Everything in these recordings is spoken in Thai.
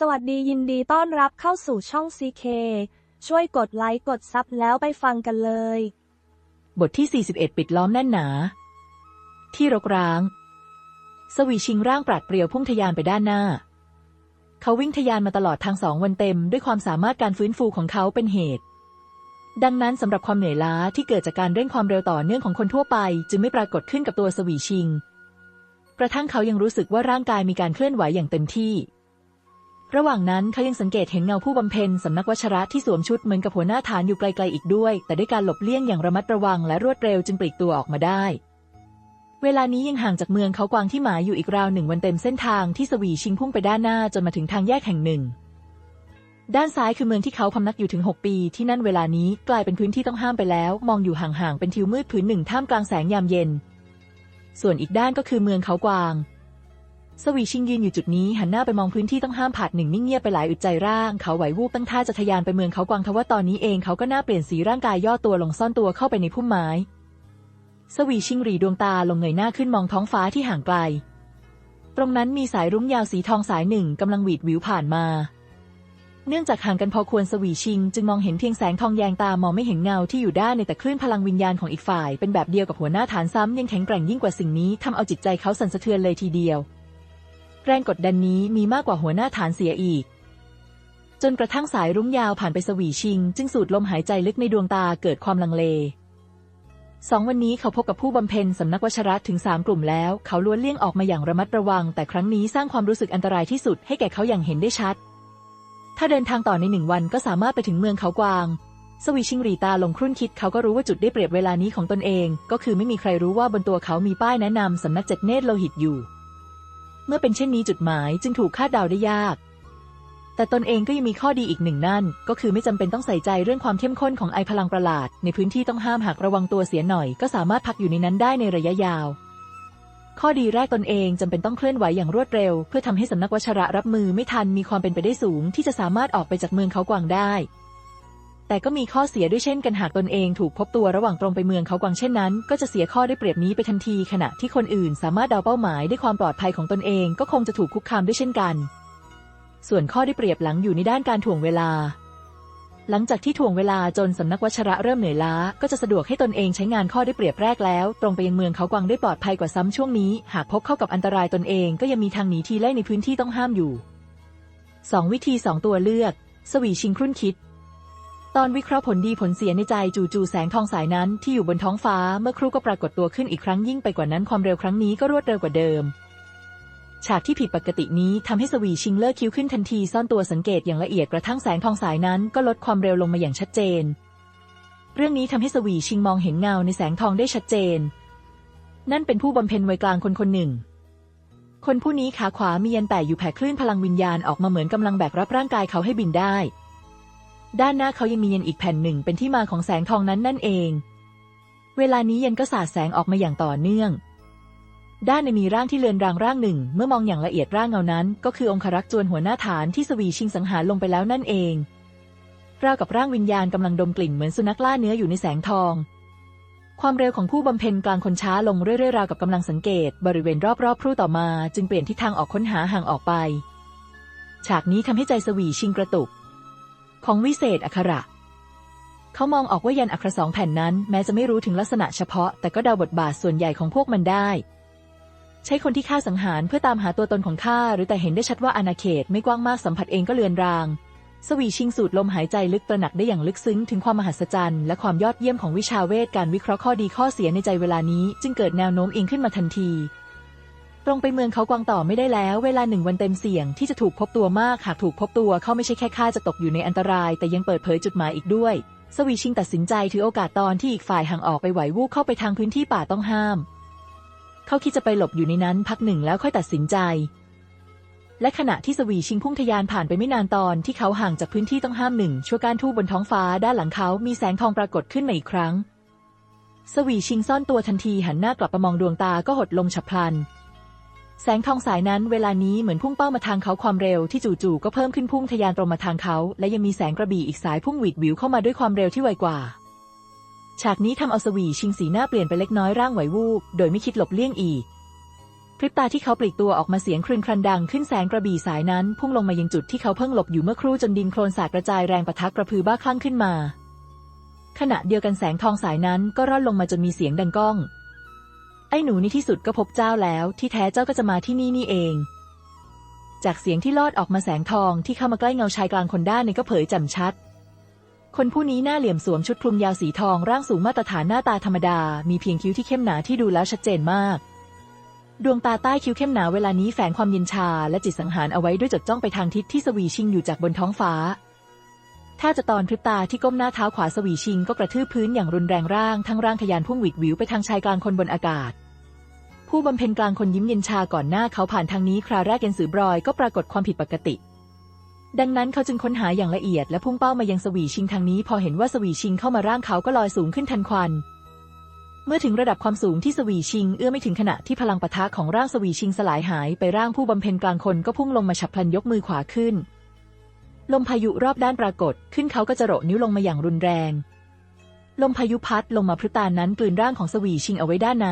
สวัสดียินดีต้อนรับเข้าสู่ช่อง CK ช่วยกดไลค์กดซับแล้วไปฟังกันเลย บทที่ 41 ปิดล้อมแน่นหนา ที่รกร้าง สวีชิงร่างปราดเปรียวพุ่งทะยานไปด้านหน้า เขาวิ่งทะยานมาตลอดทางสองวันเต็ม ด้วยความสามารถการฟื้นฟูของเขาเป็นเหตุ ดังนั้นสำหรับความเหนื่อยล้าที่เกิดจากการเร่งความเร็วต่อเนื่องของคนทั่วไป จึงไม่ปรากฏขึ้นกับตัวสวีชิง กระทั่งเขายังรู้สึกว่าร่างกายมีการเคลื่อนไหวอย่างเต็มที่ ระหว่างนั้นเขายังสังเกตเห็นเงาผู้บำเพ็ญสำนักวชระที่สวมชุดเหมือนกับหัวหน้าฐานอยู่ไกลๆอีกด้วย แต่ด้วยการหลบเลี่ยงอย่างระมัดระวังและรวดเร็วจึงปลีกตัวออกมาได้ เวลานี้ยังห่างจากเมืองเขากวางที่หมายอยู่อีกราวหนึ่งวันเต็มเส้นทางที่สวีชิงพุ่งไปด้านหน้าจนมาถึงทางแยกแห่งหนึ่ง ด้านซ้ายคือเมืองที่เขาพำนักอยู่ถึง 6 ปี ที่นั่นเวลานี้กลายเป็นพื้นที่ต้องห้ามไปแล้ว มองอยู่ห่างๆเป็นทิวมืดผืนหนึ่งท่ามกลางแสงยามเย็น ส่วนอีกด้านก็คือเมืองเขากวาง สวีชิงยืนอยู่จุดนี้หันหน้าไปมองพื้นที่ต้องห้ามผาดหนึ่งนิ่งเงียบไปหลายอึดใจร่างเขาไหววูบตั้งท่าจะทะยานไปเมืองเขากวางทว่าตอนนี้เองเขาก็หน่าเปลี่ยนสีร่างกายย่อตัวลงซ่อนตัวเข้าไปในพุ่มไม้ สวีชิงรีดวงตาลงเงยหน้าขึ้นมองท้องฟ้าที่ห่างไกล ตรงนั้นมีสายรุ้งยาวสีทองสายหนึ่งกำลังหวีดวิวผ่านมา เนื่องจากห่างกันพอควรสวีชิง จึงมองเห็นเพียงแสงทองแยงตามองไม่เห็นเงาที่อยู่ด้านในแต่คลื่นพลังวิญญาณของอีกฝ่าย เป็นแบบเดียวกับหัวหน้าฐานซ้ำยังแข็งแกร่งยิ่งกว่าสิ่งนี้ทำเอาจิตใจเขาสั่นสะเทือนเลยทีเดียว แรงกดดันนี้มีมากกว่าหัวหน้าฐานเสียอีก จนกระทั่งสายรุ้งยาวผ่านไปสวีชิง จึงสูดลมหายใจลึกในดวงตาเกิดความลังเลสองวันนี้เขาพบกับผู้บำเพ็ญสำนักวชระถึงสามกลุ่มแล้ว เขาล้วนเลี่ยงออกมาอย่างระมัดระวัง แต่ครั้งนี้สร้างความรู้สึกอันตรายที่สุดให้แก่เขาอย่างเห็นได้ชัด ถ้าเดินทางต่อในหนึ่งวันก็สามารถไปถึงเมืองเขากวาง สวีชิงรีตาลงครุ่นคิดเขาก็รู้ว่าจุดได้เปรียบเวลานี้ของตนเอง ก็คือไม่มีใครรู้ว่าบนตัวเขามีป้ายแนะนำสำนักเจ็ดเนตรโลหิตอยู่ เมื่อเป็นเช่นนี้จุดหมายจึงถูกคาดเดาได้ยาก แต่ตนเองก็ยังมีข้อดีอีกหนึ่งนั่น ก็คือไม่จำเป็นต้องใส่ใจเรื่องความเข้มข้นของไอพลังประหลาด ในพื้นที่ต้องห้ามหากระวังตัวเสียหน่อย ก็สามารถพักอยู่ในนั้นได้ในระยะยาว ข้อดีแรกตนเองจำเป็นต้องเคลื่อนไหวอย่างรวดเร็ว เพื่อทำให้สำนักวชระรับมือไม่ทันมีความเป็นไปได้สูง ที่จะสามารถออกไปจากเมืองเขากวางได้ แต่ก็มีข้อเสียด้วยเช่นกันหากตนเองถูกพบตัวระหว่างตรงไปเมืองเขากวางเช่นนั้น ก็จะเสียข้อได้เปรียบนี้ไปทันที ขณะที่คนอื่นสามารถเดาเป้าหมายด้วยความปลอดภัยของตนเองก็คงจะถูกคุกคามด้วยเช่นกัน ส่วนข้อได้เปรียบหลังอยู่ในด้านการถ่วงเวลา หลังจากที่ถ่วงเวลาจนสำนักวัชระเริ่มเหนื่อยล้า ก็จะสะดวกให้ตนเองใช้งานข้อได้เปรียบแรกแล้ว ตรงไปยังเมืองเขากวางได้ปลอดภัยกว่าซ้ำช่วงนี้ หากพบเข้ากับอันตรายตนเองก็ยังมีทางหนีทีไล่ในพื้นที่ต้องห้ามอยู่สองวิธีสองตัวเลือก สวีชิงครุ่นคิด ตอนวิเคราะห์ผลดีผลเสียในใจจู่ๆแสงทองสายนั้นที่อยู่บนท้องฟ้าเมื่อครู่ก็ปรากฏตัวขึ้นอีกครั้งยิ่งไปกว่านั้นความเร็วครั้งนี้ก็รวดเร็วกว่าเดิม ฉากที่ผิดปกตินี้ทำให้สวีชิงเลิกคิ้วขึ้นทันทีซ่อนตัวสังเกตอย่างละเอียดกระทั่งแสงทองสายนั้นก็ลดความเร็วลงมาอย่างชัดเจน เรื่องนี้ทำให้สวีชิงมองเห็นเงาในแสงทองได้ชัดเจน นั่นเป็นผู้บำเพ็ญวัยกลางคนคนหนึ่งคนผู้นี้ขาขวามียันแต่อยู่แผ่คลื่นพลังวิญญาณออกมาเหมือนกำลังแบกรับร่างกายเขาให้บินได้ ด้านหน้าเขายังมียันอีกแผ่นหนึ่งเป็นที่มาของแสงทองนั้นนั่นเอง เวลานี้ยันก็สาดแสงออกมาอย่างต่อเนื่อง ด้านในมีร่างที่เลือนรางร่างหนึ่ง เมื่อมองอย่างละเอียดร่างเงานั้น ก็คือองครักษ์จวนหัวหน้าฐานที่สวีชิงสังหารลงไปแล้วนั่นเองราวกับร่างวิญญาณกำลังดมกลิ่นเหมือนสุนัขล่าเนื้ออยู่ในแสงทอง ความเร็วของผู้บำเพ็ญกลางคนช้าลงเรื่อยๆราวกับกำลังสังเกต บริเวณรอบๆครู่ต่อมา จึงเปลี่ยนทิศทางออกค้นหาห่างออกไป ฉากนี้ทำให้ใจสวีชิงกระตุก ของวิเศษอักขระ เขามองออกว่ายันอักขระสองแผ่นนั้น แม้จะไม่รู้ถึงลักษณะเฉพาะ แต่ก็เดาบทบาทส่วนใหญ่ของพวกมันได้ ใช้คนที่ฆ่าสังหารเพื่อตามหาตัวตนของข้าหรือแต่เห็นได้ชัดว่าอาณาเขตไม่กว้างมากสัมผัสเองก็เลือนราง สวีชิงสูดลมหายใจลึกตระหนักได้อย่างลึกซึ้งถึงความมหัศจรรย์และความยอดเยี่ยมของวิชาเวทการวิเคราะห์ข้อดีข้อเสียในใจเวลานี้ จึงเกิดแนวโน้มเองขึ้นมาทันที ตรงไปเมืองเขากวางต่อไม่ได้แล้ว เวลาหนึ่งวันเต็มเสี่ยงที่จะถูกพบตัวมากหากถูกพบตัวเขาไม่ใช่แค่ฆ่าจะตกอยู่ในอันตราย แต่ยังเปิดเผยจุดหมายอีกด้วย สวีชิงตัดสินใจถือโอกาสตอนที่อีกฝ่ายห่างออกไปไหววูบเข้าไปทางพื้นที่ป่าต้องห้าม เขาคิดจะไปหลบอยู่ในนั้นพักหนึ่งแล้วค่อยตัดสินใจ และขณะที่สวีชิงพุ่งทะยานผ่านไปไม่นานตอนที่เขาห่างจากพื้นที่ต้องห้ามหนึ่งชั่วการทูบบนท้องฟ้าด้านหลังเขามีแสงทองปรากฏขึ้นมาอีกครั้ง สวีชิงซ่อนตัวทันทีหันหน้ากลับมามองดวงตาก็หดลงฉับพลัน แสงทองสายนั้นเวลานี้เหมือนพุ่งเป้ามาทางเขาความเร็วที่จู่ๆก็เพิ่มขึ้นพุ่งทะยานตรงมาทางเขา และยังมีแสงกระบี่อีกสายพุ่งหวีดหวิวเข้ามาด้วยความเร็วที่ไวกว่า ฉากนี้ทำเอาสวีชิงสีหน้าเปลี่ยนไปเล็กน้อยร่างไหววูบโดยไม่คิดหลบเลี่ยงอีกพริบตาที่เขาปลีกตัวออกมาเสียงครึนครันดังขึ้นแสงกระบี่สายนั้น พุ่งลงมายังจุดที่เขาเพิ่งหลบอยู่เมื่อครู่จนดินโคลนสาดกระจายแรงปะทะกระพือบ้าคลั่งขึ้นมา ขณะเดียวกันแสงทองสายนั้นก็ร่อนลงมาจนมีเสียงดังก้อง ไอ้หนูนี่ที่สุดก็พบเจ้าแล้ว ที่แท้เจ้าก็จะมาที่นี่นี่เอง จากเสียงที่ลอดออกมาแสงทองที่เข้ามาใกล้เงาชายกลางคนด้านในก็เผยแจ่มชัด คนผู้นี้หน้าเหลี่ยมสวมชุดคลุมยาวสีทองร่างสูงมาตรฐานหน้าตาธรรมดา มีเพียงคิ้วที่เข้มหนาที่ดูแล้วชัดเจนมาก ดวงตาใต้คิ้วเข้มหนาเวลานี้แฝงความเย็นชา และจิตสังหารเอาไว้ด้วยจดจ้องไปทางทิศที่สวีชิงอยู่จากบนท้องฟ้า ถ้าจะตอนพริบตาที่ก้มหน้าเท้าขวาสวีชิงก็กระทืบพื้นอย่างรุนแรงร่างทั้งร่างทยานพุ่งหวิดหวิวไปทางชายกลางคนบนอากาศ ผู้บำเพ็ญกลางคนยิ้มเย็นชาก่อนหน้าเขาผ่านทางนี้คราแรกเย็นสือบรอยก็ปรากฏความผิดปกติ ดังนั้นเขาจึงค้นหาอย่างละเอียดและพุ่งเป้ามายังสวีชิงทางนี้ พอเห็นว่าสวีชิงเข้ามาร่างเขาก็ลอยสูงขึ้นทันควันเมื่อถึงระดับความสูงที่สวีชิง เอื้อไม่ถึงขณะที่พลังปะทะของร่างสวีชิงสลายหายไปร่างผู้บำเพ็ญกลางคนก็พุ่งลงมาฉับพลันยกมือขวาขึ้น ลมพายุรอบด้านปรากฏ ขึ้นเขาก็จะโรนิ้วลงมาอย่างรุนแรง ลมพายุพัดลงมาพริบตานั้นกลืนร่างของสวีชิงเอาไว้ด้านใน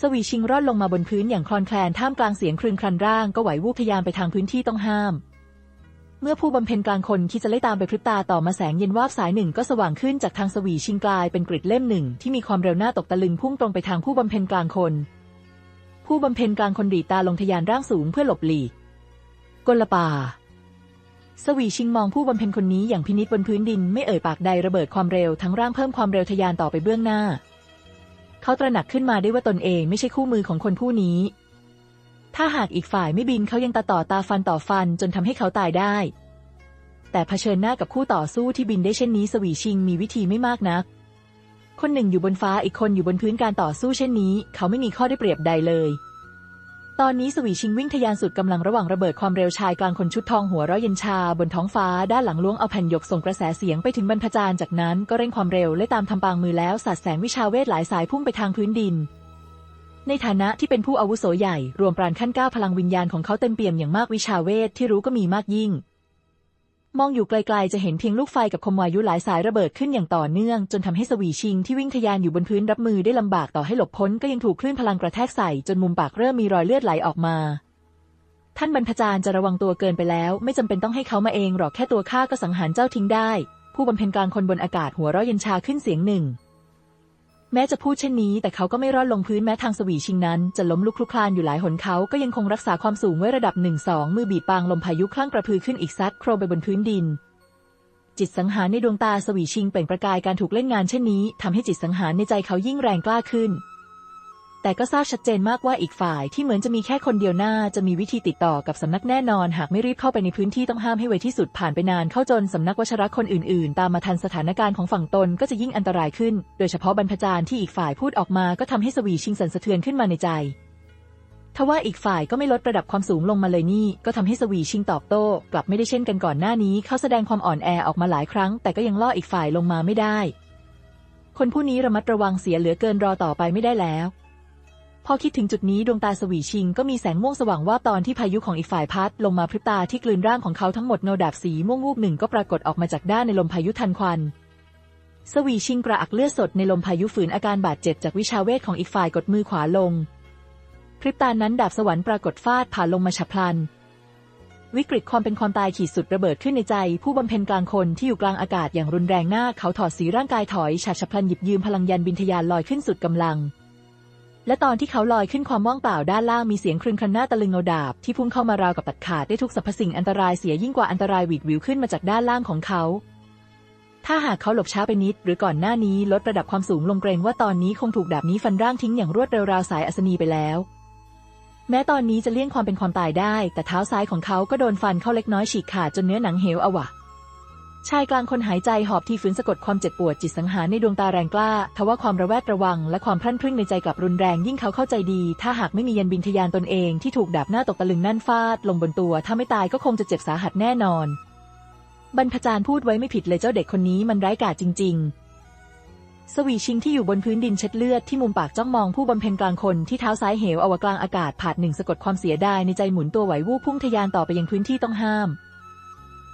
สวีชิงร่อนลงมาบนพื้นอย่างคลอนแคลนท่ามกลางเสียงครึนครันร่างก็ไหววูบทะยานไปทางพื้นที่ต้องห้าม เมื่อผู้บำเพ็ญกลางคนคิดจะไล่ตามไปพริบตาต่อมาแสงเย็นวาบสายหนึ่งก็สว่างขึ้นจากทางสวีชิงกลายเป็นกริดเล่มหนึ่งที่มีความเร็วหน้าตกตะลึงพุ่งตรงไปทางผู้บำเพ็ญกลางคน ผู้บำเพ็ญกลางคนดีตาลงทะยานร่างสูงเพื่อหลบหลีกกลปา สวีชิงมองผู้บำเพ็ญคนนี้อย่างพินิจบนพื้นดินไม่เอ่ยปากใดระเบิดความเร็วทั้งร่างเพิ่มความเร็วทะยานต่อไปเบื้องหน้า เขาตระหนักขึ้นมาได้ว่าตนเองไม่ใช่คู่มือของคนผู้นี้ ถ้าหากอีกฝ่ายไม่บินเขายังตาต่อตาฟันต่อฟันจนทำให้เขาตายได้ แต่เผชิญหน้ากับคู่ต่อสู้ที่บินได้เช่นนี้ สวีชิงมีวิธีไม่มากนัก คนหนึ่งอยู่บนฟ้าอีกคนอยู่บนพื้นการต่อสู้เช่นนี้ เขาไม่มีข้อได้เปรียบใดเลย ตอนนี้สวีชิงวิ่งทะยานสุดกำลังระหว่างระเบิดความเร็วชายกลางคนชุดทองหัวร้อยเย็นชาบนท้องฟ้าด้านหลังล้วงเอาแผ่นหยกส่งกระแสเสียงไปถึงบรรพจารย์จากนั้นก็เร่งความเร็วและตามทำปางมือแล้วสาดแสงวิชาเวทหลายสายพุ่งไปทางพื้นดิน ในฐานะที่เป็นผู้อาวุโสใหญ่ รวมปราณขั้นก้าพลังวิญญาณของเขาเต็มเปี่ยมอย่างมากวิชาเวทที่รู้ก็มีมากยิ่ง มองอยู่ไกลๆจะเห็นเพียงลูกไฟกับคมวายุหลายสายระเบิดขึ้นอย่างต่อเนื่อง จนทำให้สวีชิงที่วิ่งทะยานอยู่บนพื้นรับมือได้ลำบากต่อให้หลบพ้นก็ยังถูกคลื่นพลังกระแทกใส่จนมุมปากเริ่มมีรอยเลือดไหลออกมา ท่านบรรพจารย์จะระวังตัวเกินไปแล้ว ไม่จำเป็นต้องให้เขามาเองหรอกแค่ตัวข้าก็สังหารเจ้าทิ้งได้ ผู้บำเพ็ญกลางคนบนอากาศหัวเราะเย็นชาขึ้นเสียงหนึ่ง แม้จะพูดเช่นนี้ แต่เขาก็ไม่รอดลงพื้นแม้ทางสวีชิงนั้น จะล้มลุกคลุกคลานอยู่หลายหนเขาก็ยังคงรักษาความสูงไว้ระดับหนึ่งสองมือบีบปางลมพายุคลั่งกระพือขึ้นอีกซัดโครไปบนพื้นดิน จิตสังหารในดวงตาสวีชิงเปล่งประกายการถูกเล่นงานเช่นนี้ทำให้จิตสังหารในใจเขายิ่งแรงกล้าขึ้น แต่ก็ทราบชัดเจนมากว่าอีกฝ่ายที่เหมือนจะมีแค่คนเดียวหน้าจะมีวิธีติดต่อกับสำนักแน่นอน หากไม่รีบเข้าไปในพื้นที่ต้องห้ามให้ไวที่สุดผ่านไปนานเข้าจนสำนักวชรคนอื่นๆ ตามมาทันสถานการณ์ของฝั่งตนก็จะยิ่งอันตรายขึ้น โดยเฉพาะบรรพจารย์ที่อีกฝ่ายพูดออกมาก็ทำให้สวีชิงสันสะเทือนขึ้นมาในใจทว่าอีกฝ่ายก็ไม่ลดระดับความสูงลงมาเลยนี่ ก็ทำให้สวีชิงตอบโต้ กลับไม่ได้เช่นกันก่อนหน้านี้ เขาแสดงความอ่อนแอออกมาหลายครั้ง แต่ก็ยังล่ออีกฝ่ายลงมาไม่ได้ คนผู้นี้ระมัดระวังเสียเหลือเกินรอต่อไปไม่ได้แล้ว พอคิดถึงจุดนี้ดวงตาสวีชิงก็มีแสงม่วงสว่างว่าตอนที่พายุของอีกฝ่ายพัดลงมาพริบตาที่กลืนร่างของเขาทั้งหมดเงาดาบสีม่วงวูบหนึ่งก็ปรากฏออกมาจากด้านในลมพายุทันควัน สวีชิงกระอักเลือดสดในลมพายุฝืนอาการบาดเจ็บจากวิชาเวทของอีกฝ่ายกดมือขวาลง พริบตานั้นดาบสวรรค์ปรากฏฟาดผ่านลงมาฉับพลัน วิกฤตความเป็นความตายขีดสุดระเบิดขึ้นในใจ ผู้บำเพ็ญกลางคนที่อยู่กลางอากาศอย่างรุนแรงหน้าเขาถอดสีร่างกายถอยฉาฉับพลันหยิบยืมพลังยันบินทยานลอยขึ้นสุดกำลัง และตอนที่เขาลอยขึ้นความว่างเปล่าด้านล่างมีเสียงครึงครันหน้าตะลึงเงาดาบที่พุ่งเข้ามาราวกับตัดขาดได้ทุกสรรพสิ่งอันตรายเสียยิ่งกว่าอันตรายหวีดวิวขึ้นมาจากด้านล่างของเขา ถ้าหากเขาหลบช้าไปนิด หรือก่อนหน้านี้ลดระดับความสูงลงเกรงว่าตอนนี้คงถูกดาบนี้ฟันร่างทิ้งอย่างรวดเร็วราวสายอัศนีไปแล้ว แม้ตอนนี้จะเลี่ยงความเป็นความตายได้ แต่เท้าซ้ายของเขาก็โดนฟันเข้าเล็กน้อยฉีกขาดจนเนื้อหนังเหวเอาวะ ชายกลางคนหายใจหอบที่ฝืนสะกดความเจ็บปวดจิตสังหารในดวงตาแรงกล้า ทว่าความระแวดระวังและความพรั่นพรึงในใจกลับรุนแรงยิ่งเขาเข้าใจดี ถ้าหากไม่มียันบินทยานตนเองที่ถูกดาบหน้าตกตะลึงนั่นฟาด ลงบนตัว ถ้าไม่ตายก็คงจะเจ็บสาหัสแน่นอน บรรพจารย์พูดไว้ไม่ผิดเลยเจ้าเด็กคนนี้มันร้ายกาจจริง ๆ สวีชิงที่อยู่บนพื้นดินเช็ดเลือดที่มุมปากจ้องมองผู้บำเพ็ญกลางคนที่เท้าซ้ายเหวอาวกลางอากาศผาดหนึ่งสะกดความเสียดายในใจหมุนตัวไหววูบพุ่งทะยานต่อไปยังพื้นที่ต้องห้าม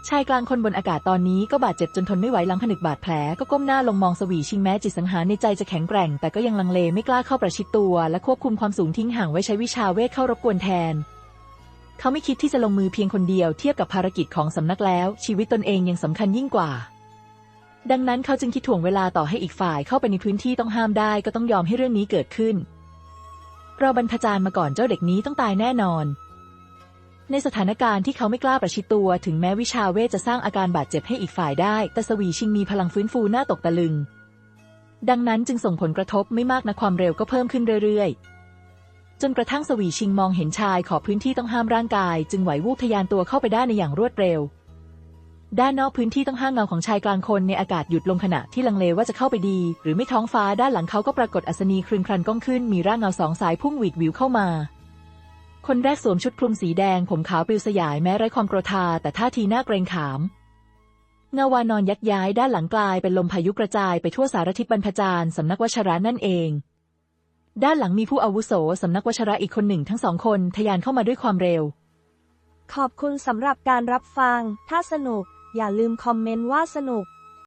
ชายกลางคนบนอากาศตอนนี้ก็บาดเจ็บจนทนไม่ไหวหลังผนึกบาดแผลก็ก้มหน้าลงมองสวีชิงแม้จิตสังหารในใจจะแข็งแกร่ง แต่ก็ยังลังเลไม่กล้าเข้าประชิดตัว และควบคุมความสูงทิ้งห่างไว้ใช้วิชาเวทเข้ารบกวนแทน เขาไม่คิดที่จะลงมือเพียงคนเดียวเทียบกับภารกิจของสำนักแล้ว ชีวิตตนเองยังสำคัญยิ่งกว่า ดังนั้นเขาจึงคิดถ่วงเวลาต่อให้อีกฝ่ายเข้าไปในพื้นที่ต้องห้ามได้ก็ต้องยอมให้เรื่องนี้เกิดขึ้นเราบรรพจาร์มาก่อนเจ้าเด็กนี้ต้องตายแน่นอน ในสถานการณ์ที่เขาไม่กล้าประชิดตัว ถึงแม้วิชาเวทจะสร้างอาการบาดเจ็บให้อีกฝ่ายได้ แต่สวีชิงมีพลังฟื้นฟูหน่าตกตะลึง ดังนั้นจึงส่งผลกระทบไม่มากนะความเร็วก็เพิ่มขึ้นเรื่อยๆ จนกระทั่งสวีชิงมองเห็นชายขอบพื้นที่ต้องห้ามร่างกาย จึงไหววูบทะยานตัวเข้าไปได้ในอย่างรวดเร็ว ด้านนอกพื้นที่ต้องห้ามเงาของชายกลางคนในอากาศหยุดลงขณะที่ลังเลว่าจะเข้าไปดี หรือไม่ท้องฟ้าด้านหลังเขาก็ปรากฏอัศนีครึนครันก้องขึ้นมีร่างเงาสองสายพุ่งหวีดวิวเข้ามา คนแรกสวมชุดคลุมสีแดง ผมขาวปลิวสยายแม้ไร้ความโกรธาแต่ท่าทีน่าเกรงขามเงาวานอนยักย้ายด้านหลังกลายเป็นลมพายุกระจายไปทั่วสารทิศบรรพจารย์สำนักวชระนั่นเอง ด้านหลังมีผู้อาวุโสสำนักวชระอีกคนหนึ่งทั้งสองคนทะยานเข้ามาด้วยความเร็ว ขอบคุณสำหรับการรับฟัง ถ้าสนุก อย่าลืมคอมเมนต์ว่าสนุก